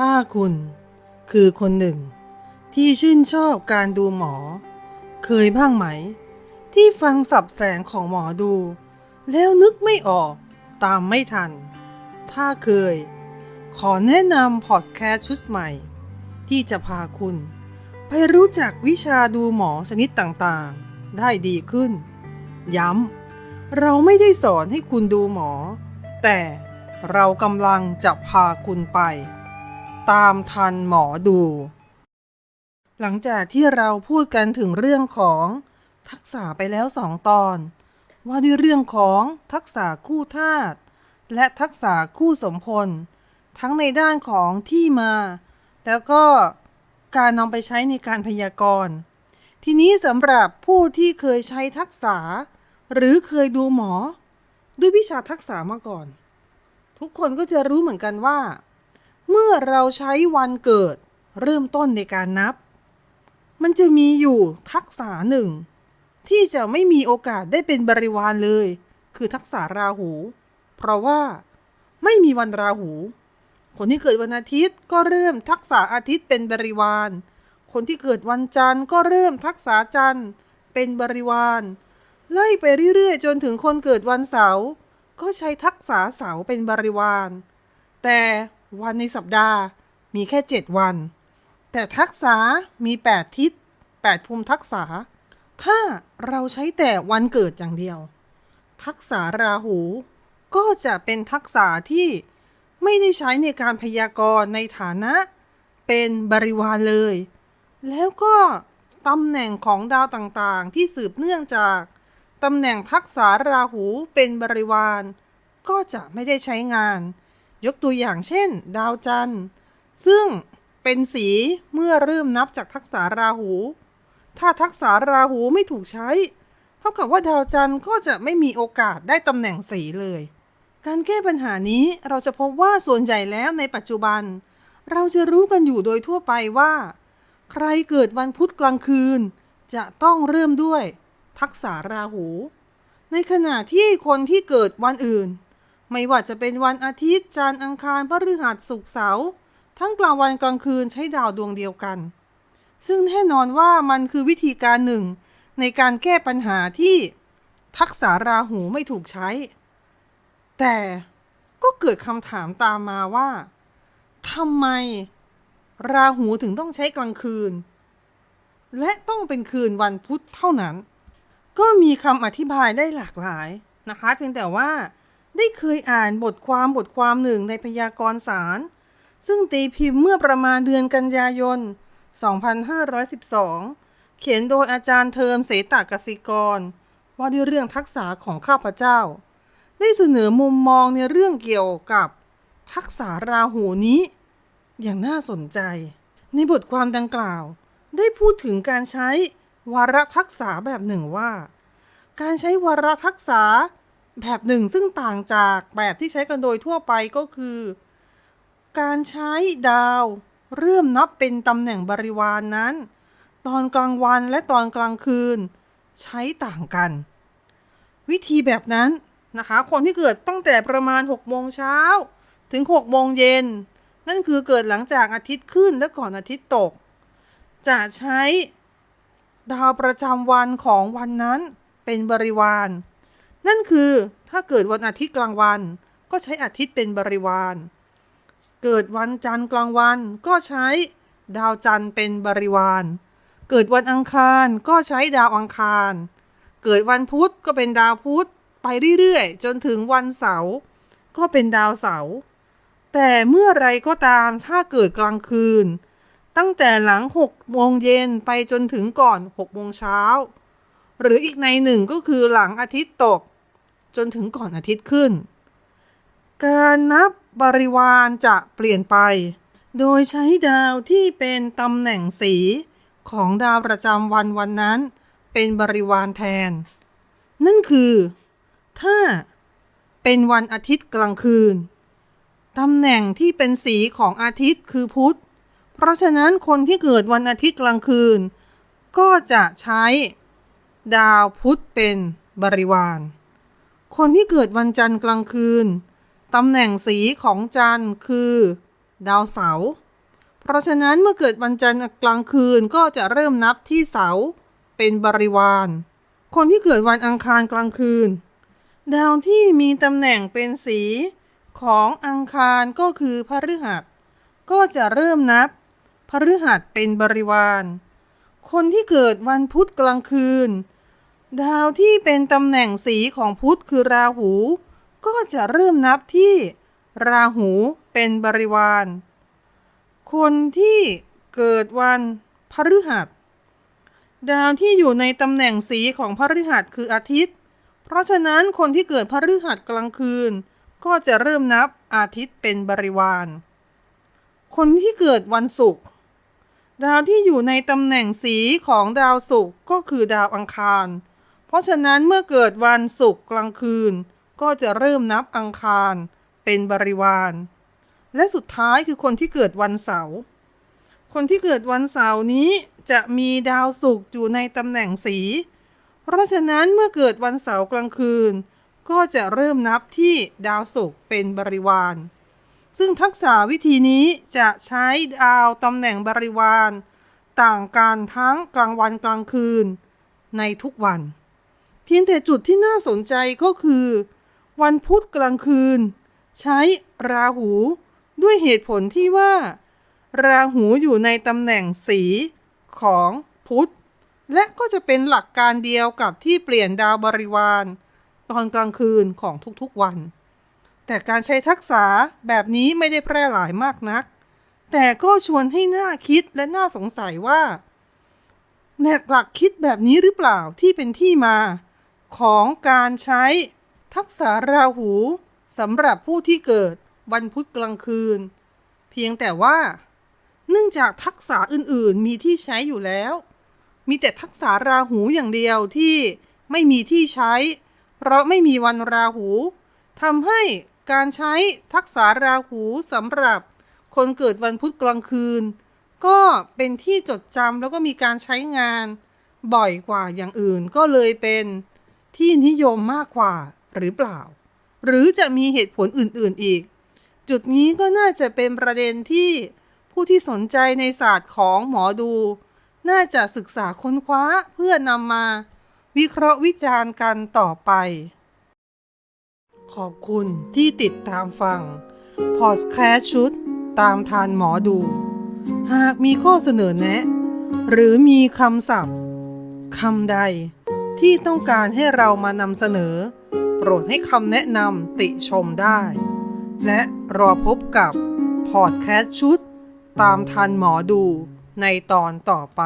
ถ้าคุณ คือคนหนึ่ง ที่ชื่นชอบการดูหมอ เคยบ้างไหม ที่ฟังสับแสงของหมอดู แล้วนึกไม่ออก ตามไม่ทัน ถ้าเคย ขอแนะนำพอดแคสต์ชุดใหม่ ที่จะพาคุณ ไปรู้จักวิชาดูหมอชนิดต่างๆ ได้ดีขึ้น ย้ำ เราไม่ได้สอนให้คุณดูหมอ แต่เรากำลังจะพาคุณไป ตามทันหมอดู หลังจากที่เราพูดกันถึงเรื่องของทักษะไปแล้วสองตอน ว่าด้วยเรื่องของทักษะคู่ธาตุและทักษะคู่สมพล ทั้งในด้านของที่มา แล้วก็การนำไปใช้ในการพยากรณ์ ทีนี้สำหรับผู้ที่เคยใช้ทักษะ หรือเคยดูหมอ ด้วยวิชาทักษะมาก่อน ทุกคนก็จะรู้เหมือนกันว่า เมื่อเราใช้วันเกิด เริ่มต้นในการนับ มันจะมีอยู่ทักษะหนึ่ง ที่จะไม่มีโอกาสได้เป็นบริวารเลย คือทักษะราหู เพราะว่าไม่มีวันราหู คนที่เกิดวันอาทิตย์ก็เริ่มทักษะอาทิตย์เป็นบริวาร คนที่เกิดวันจันทร์ก็เริ่มทักษะจันทร์เป็นบริวารไล่ไปเรื่อยๆ จนถึงคนเกิดวันเสาร์ก็ใช้ทักษะเสาร์เป็นบริวาร แต่ วันในสัปดาห์มีแค่ 7 วัน แต่ทักษะมี 8 ทิศ 8 ภูมิทักษะถ้าเราใช้แต่วันเกิดอย่างเดียว ทักษะราหูก็จะเป็นทักษะที่ไม่ได้ใช้ในการพยากรณ์ในฐานะเป็นบริวารเลย แล้วก็ตำแหน่งของดาวต่างๆ ที่สืบเนื่องจากตำแหน่งทักษะราหูเป็นบริวาร ก็จะไม่ได้ใช้งาน ยกตัวอย่างเช่น ดาวจันทร์ ซึ่งเป็นสีเมื่อเริ่มนับจากทักษะราหู ถ้าทักษะราหูไม่ถูกใช้ เท่ากับว่าดาวจันทร์ก็จะไม่มีโอกาสได้ตำแหน่งสีเลย การแก้ปัญหานี้เราจะพบว่าส่วนใหญ่แล้วในปัจจุบัน เราจะรู้กันอยู่โดยทั่วไปว่า ใครเกิดวันพุธกลางคืน จะต้องเริ่มด้วย ทักษะราหู ในขณะที่คนที่เกิดวันอื่น ไม่ว่าจะเป็นวันอาทิตย์ จันทร์อังคารพฤหัสศุกร์เสาร์ทั้งกลางวันกลางคืนใช้ดาวดวงเดียวกัน ซึ่งแน่นอนว่ามันคือวิธีการหนึ่ง ในการแก้ปัญหาที่ทักษะราหูไม่ถูกใช้ แต่ก็เกิดคำถามตามมาว่าทำไมราหูถึงต้องใช้กลางคืน และต้องเป็นคืนวันพุธเท่านั้น ก็มีคำอธิบายได้หลากหลายนะคะ เพียงแต่ว่า ได้เคยอ่านบทความบทความหนึ่งในพยากรณ์สาร ซึ่งตีพิมพ์เมื่อประมาณเดือนกันยายน 2512 เขียนโดยอาจารย์เทอมเสตากสิกร ว่าด้วยเรื่องทักษะของข้าพเจ้า ได้เสนอมุมมองในเรื่องเกี่ยวกับทักษะราหูนี้ อย่างน่าสนใจ ในบทความดังกล่าว ได้พูดถึงการใช้วาระทักษะแบบหนึ่งว่า การใช้วาระทักษะ แบบหนึ่งซึ่งต่างจากแบบที่ใช้กันโดยทั่วไปก็คือ การใช้ดาว เริ่มนับเป็นตำแหน่งบริวารนนั้น ตอนกลางวันและตอนกลางคืน ใช้ต่างกัน วิธีแบบนั้นนะคะ คนที่เกิดตั้งแต่ประมาณ6โมงเช้าถึง6โมงเย็น นั่นคือเกิดหลังจากอาทิตย์ขึ้นและก่อนอาทิตย์ตก จะใช้ดาวประจำวันของวันนั้นเป็นบริวาร นั่นคือถ้าเกิดวันอาทิตย์กลางวัน ก็ใช้อาทิตย์เป็นบริวาร เกิดวันจันทร์กลางวัน ก็ใช้ดาวจันทร์เป็นบริวาร เกิดวันอังคารก็ใช้ดาวอังคาร เกิดวันพุธก็เป็นดาวพุธไปเรื่อยๆ จนถึงวันเสาร์ก็เป็นดาวเสาร์แต่เมื่อไรก็ตามถ้าเกิดกลางคืน ตั้งแต่หลัง6โมงเย็นไปจนถึงก่อน6โมงเช้า หรืออีกในหนึ่งก็คือหลังอาทิตย์ตก จนถึงก่อนอาทิตย์ขึ้น การนับบริวารจะเปลี่ยนไป โดยใช้ดาวที่เป็นตำแหน่งสีของดาวประจำวันวันนั้น เป็นบริวารแทน นั่นคือ ถ้าเป็นวันอาทิตย์กลางคืนตำแหน่งที่เป็นสีของอาทิตย์คือพุธ เพราะฉะนั้นคนที่เกิดวันอาทิตย์กลางคืน ก็จะใช้ดาวพุธเป็นบริวาร คนที่เกิดวันจันทร์กลางคืน ตำแหน่งสีของจันทร์คือ ดาวเสาร์ เพราะฉะนั้นเมื่อเกิดวันจันทร์กลางคืนก็จะเริ่มนับที่เสาเป็นบริวาร คนที่เกิดวันอังคารกลางคืน ดาวที่มีตำแหน่งเป็นสีของอังคารก็คือพฤหัส ก็จะเริ่มนับพฤหัสเป็นบริวาร คนที่เกิดวันพุธกลางคืน ดาวที่เป็นตำแหน่งสีของพุธคือราหู ก็จะเริ่มนับที่ราหูเป็นบริวาร คนที่เกิดวันพฤหัส ดาวที่อยู่ในตำแหน่งสีของพฤหัสคืออาทิตย์ เพราะฉะนั้นคนที่เกิดพฤหัสกลางคืน ก็จะเริ่มนับอาทิตย์เป็นบริวาร คนที่เกิดวันศุกร์ดาวที่อยู่ในตำแหน่งสีของดาวศุกร์ก็คือดาวอังคาร เพราะฉะนั้นเมื่อเกิดวันศุกร์กลางคืน ก็จะเริ่มนับอังคารเป็นบริวาร และสุดท้ายคือคนที่เกิดวันเสาร์คนที่เกิดวันเสาร์นี้จะมีดาวศุกร์อยู่ในตำแหน่งสี เพราะฉะนั้นเมื่อเกิดวันเสาร์กลางคืน ก็จะเริ่มนับที่ดาวศุกร์เป็นบริวาร ซึ่งทักษะวิธีนี้จะใช้ดาวตำแหน่งบริวาร ต่างกันทั้งกลางวันกลางคืน ในทุกวัน เพียงแต่จุดที่น่าสนใจก็คือ วันพุธกลางคืน ใช้ราหู ด้วยเหตุผลที่ว่า ราหูอยู่ในตำแหน่งสีของพุธ และก็จะเป็นหลักการเดียวกับที่เปลี่ยนดาวบริวาร ตอนกลางคืนของทุกๆวัน แต่การใช้ทักษะแบบนี้ไม่ได้แพร่หลายมากนัก แต่ก็ชวนให้น่าคิดและน่าสงสัยว่าแนกหลักคิดแบบนี้หรือเปล่าที่เป็นที่มา ของการใช้ทักษะราหูสำหรับผู้ที่เกิดวันพุธกลางคืน เพียงแต่ว่า เนื่องจากทักษะอื่นๆ มีที่ใช้อยู่แล้ว มีแต่ทักษะราหูอย่างเดียวที่ไม่มีที่ใช้ เพราะไม่มีวันราหูทำให้การใช้ทักษะราหูสำหรับคนเกิดวันพุธกลางคืน ก็เป็นที่จดจำแล้วก็มีการใช้งานบ่อยกว่าอย่างอื่นก็เลยเป็น ที่นิยมมากกว่าหรือเปล่า หรือจะมีเหตุผลอื่นๆอีก จุดนี้ก็น่าจะเป็นประเด็นที่ผู้ที่สนใจในศาสตร์ของหมอดู น่าจะศึกษาค้นคว้าเพื่อนำมาวิเคราะห์วิจารณ์กันต่อไป ขอบคุณที่ติดตามฟัง พอดแคสชุดตามทานหมอดู หากมีข้อเสนอแนะ หรือมีคำศัพท์คำใด ที่ต้องการให้เรามานำเสนอ โปรดให้คำแนะนำติชมได้ และรอพบกับพอดแคสต์ชุด ตามทันหมอดูในตอนต่อไป